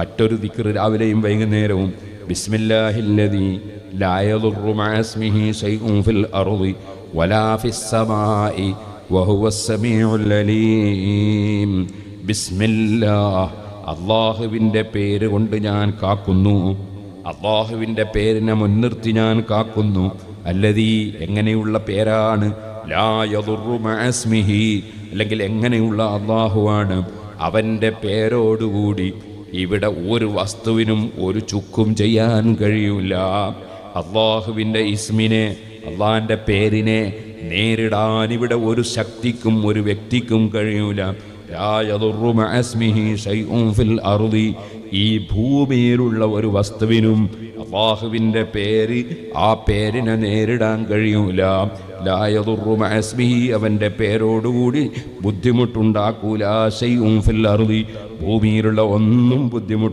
മറ്റൊരു ദിക്ർ രാവിലെയും വൈകുന്നേരവും. ബിസ്മില്ലാഹില്ലദി ലായദുറു മാസ്മിഹി ശൈഉൻ ഫിൽ അർളി വലാ ഫിസ് സമാഇ വഹുവ സമീഉൽ അലീം. ബിസ്മില്ലാഹ്. അള്ളാഹുവിന്റെ പേര് കൊണ്ട് ഞാൻ കാക്കുന്നു. അള്ളാഹുവിന്റെ പേരിനെ മുൻനിർത്തി ഞാൻ കാക്കുന്നു. അല്ലതീ എങ്ങനെയുള്ള പേരാണ്? ലാ മാസ്മിഹി അല്ലെങ്കിൽ എങ്ങനെയുള്ള അള്ളാഹുവാണ് അവന്റെ പേരോടുകൂടി ഇവിടെ ഒരു വസ്തുവിനും ഒരു ചുക്കും ചെയ്യാൻ കഴിയൂല. അള്ളാഹുവിന്റെ ഇസ്മിനെ അള്ളാഹിന്റെ പേരിനെ നേരിടാൻ ഇവിടെ ഒരു ശക്തിക്കും ഒരു വ്യക്തിക്കും കഴിയൂല. ഈ ഭൂമിയിലുള്ള ഒരു വസ്തുവിനും അള്ളാഹുവിന്റെ പേര് ആ പേരിനെ നേരിടാൻ കഴിയൂല. ലായതുറുമാസ്മിഹി അവന്റെ പേരോടുകൂടി ബുദ്ധിമുട്ടുണ്ടാക്കൂല. ശൈഉൻ ഫിൽ ഭൂമിയിലുള്ള ഒന്നും ബുദ്ധിമുട്ട്